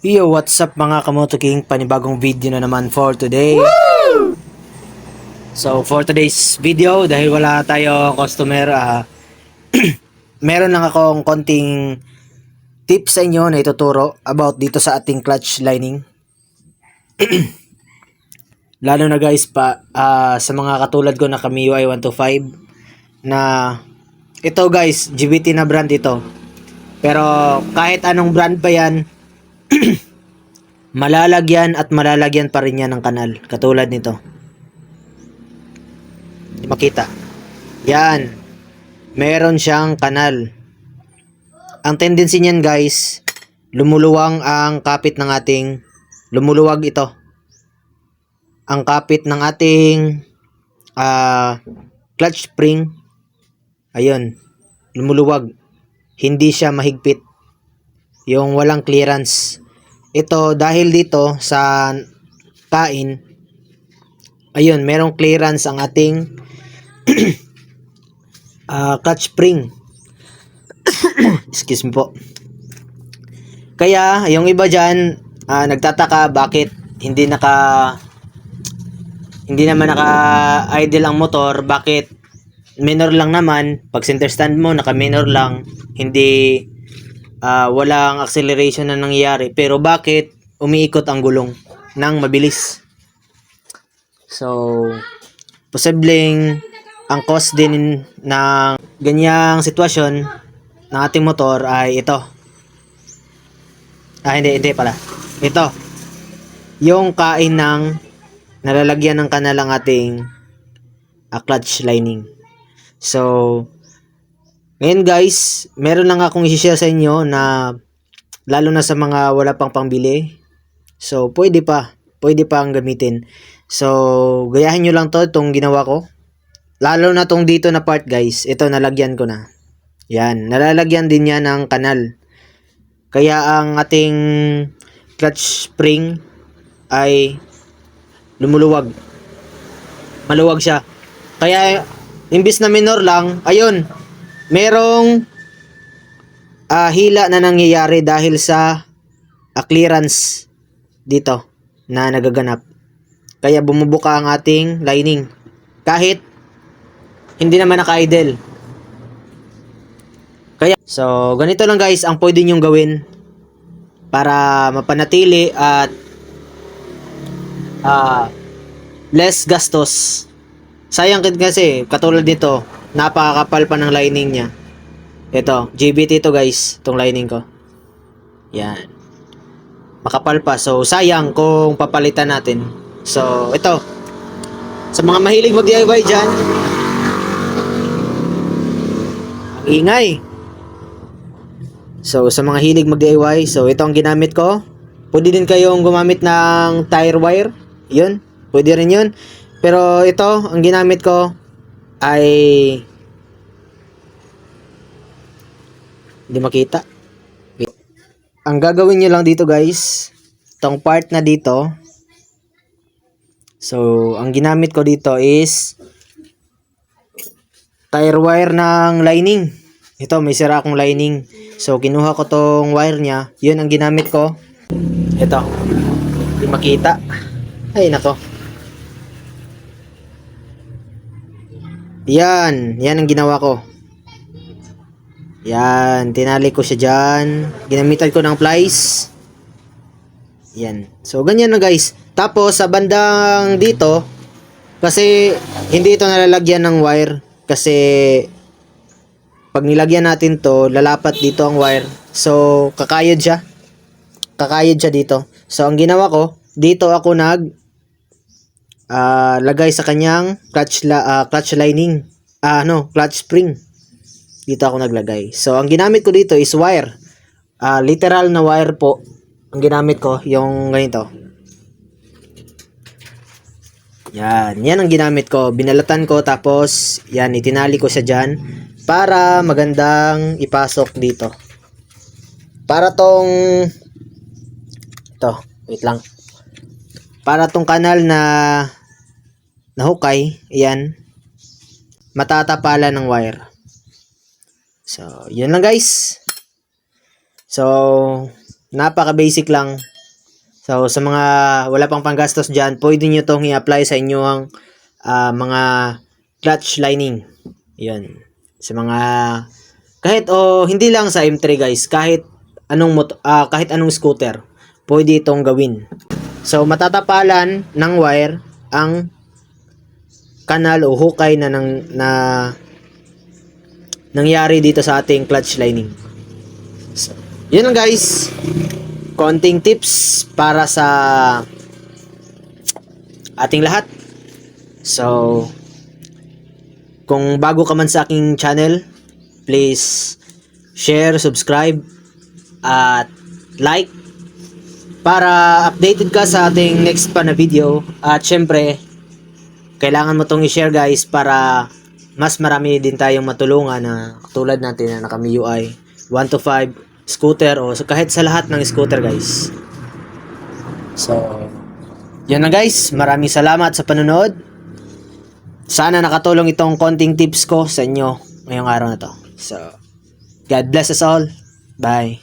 Yo, what's up mga Kamoto King? Panibagong video na naman for today. So, for today's video, dahil wala tayo customer, ah, meron lang akong konting tips sa inyo na ituturo about dito sa ating clutch lining. Lalo na guys pa ah, sa mga katulad ko na Kamiwai 125 na ito guys, GBT na brand ito. Pero kahit anong brand pa yan, malalagyan at malalagyan pa rin yan ng kanal. Katulad nito. Hindi makita. Yan. Meron siyang kanal. Ang tendency niyan guys, lumuluwang ang kapit ng ating, lumuluwag ito. Ang kapit ng ating ah, clutch spring, ayun, lumuluwag. Hindi siya mahigpit. Yung walang clearance. Ito, dahil dito sa kain, ayun, merong clearance ang ating ah, clutch spring. Excuse me po. Kaya, yung iba dyan, ah, nagtataka bakit hindi naka hindi naman naka-idle ang motor, bakit minor lang naman, pag center stand mo, naka-minor lang, hindi ah, walang acceleration na nangyayari. Pero bakit umiikot ang gulong ng mabilis? So, posibleng ang cause din ng ganyang sitwasyon ng ating motor ay ito. Ah, hindi, hindi pala. Ito. Yung kain ng nalalagyan ng kanal ang ating ah, clutch lining. So, ngayon guys, meron lang akong i-share sa inyo na lalo na sa mga wala pang pangbili. So, pwede pa. Pwede pa ang gamitin. So, gayahin nyo lang to itong ginawa ko. Lalo na tong dito na part guys. Ito, nalagyan ko na. Yan. Nalalagyan din yan ng kanal. Kaya ang ating clutch spring ay lumuluwag. Maluwag siya. Kaya, imbis na minor lang, ayun, merong ah, hila na nangyayari dahil sa ah, clearance dito na nagaganap. Kaya bumubuka ang ating lining. Kahit hindi naman naka-idle. Kaya, so, ganito lang guys ang pwede nyong gawin para mapanatili at ah less gastos. Sayang kasi, katulad nito, napakakapal pa ng lining niya. Ito, GBT to guys, itong lining ko. Yan. Makapal pa. So, sayang kung papalitan natin. So, ito. Sa mga mahilig mag-DIY dyan, ingay. So, sa mga hilig mag-DIY, so ito ang ginamit ko. Pwede din kayong gumamit ng tire wire. Yun. Pwede rin yun. Pero ito, ang ginamit ko ay hindi makita. Ang gagawin nyo lang dito guys, itong part na dito. So, ang ginamit ko dito is tire wire ng lining. Ito, may sira akong lining. So, kinuha ko tong wire niya. Yun ang ginamit ko. Ito. Hindi makita. Ay, nako. Yan. Yan ang ginawa ko. Yan. Tinali ko siya dyan. Ginamitan ko ng plies. Yan. So, ganyan na guys. Tapos, sa bandang dito, kasi hindi ito nalalagyan ng wire. Kasi, pag nilagyan natin to, lalapat dito ang wire. So, kakayod siya. Kakayod siya dito. So, ang ginawa ko, dito ako nag ah, lagay sa kanyang clutch, la, ah, clutch lining. Ah, ano, clutch spring. Dito ako naglagay. So, ang ginamit ko dito is wire. Ah, literal na wire po. Ang ginamit ko, yung ganito. Yan, yan ang ginamit ko. Binalatan ko tapos yan itinali ko siya diyan para magandang ipasok dito. Para tong ito, wait lang. Para tong kanal na nahukay, yan matatapalan ng wire. So, yun lang guys. So, napaka basic lang So, sa mga wala pang panggastos dyan, pwede nyo itong i-apply sa inyong ah, mga clutch lining. Yun. Sa mga, kahit o hindi lang sa M3 guys, kahit anong moto, ah, kahit anong scooter, pwede itong gawin. So, matatapalan ng wire ang kanal o hukay na, nang, na nangyari dito sa ating clutch lining. Yun lang guys. Konting tips para sa ating lahat. So, kung bago ka man sa aking channel, please share, subscribe, at like para updated ka sa ating next pa na video. At syempre, kailangan mo tong i-share guys para mas marami din tayong matulungan na katulad natin na naka MIUI 1 to 5 scooter o kahit sa lahat ng scooter guys. So, yun na guys. Maraming salamat sa panonood. Sana nakatulong itong konting tips ko sa inyo ngayong araw na to. So, God bless us all. Bye.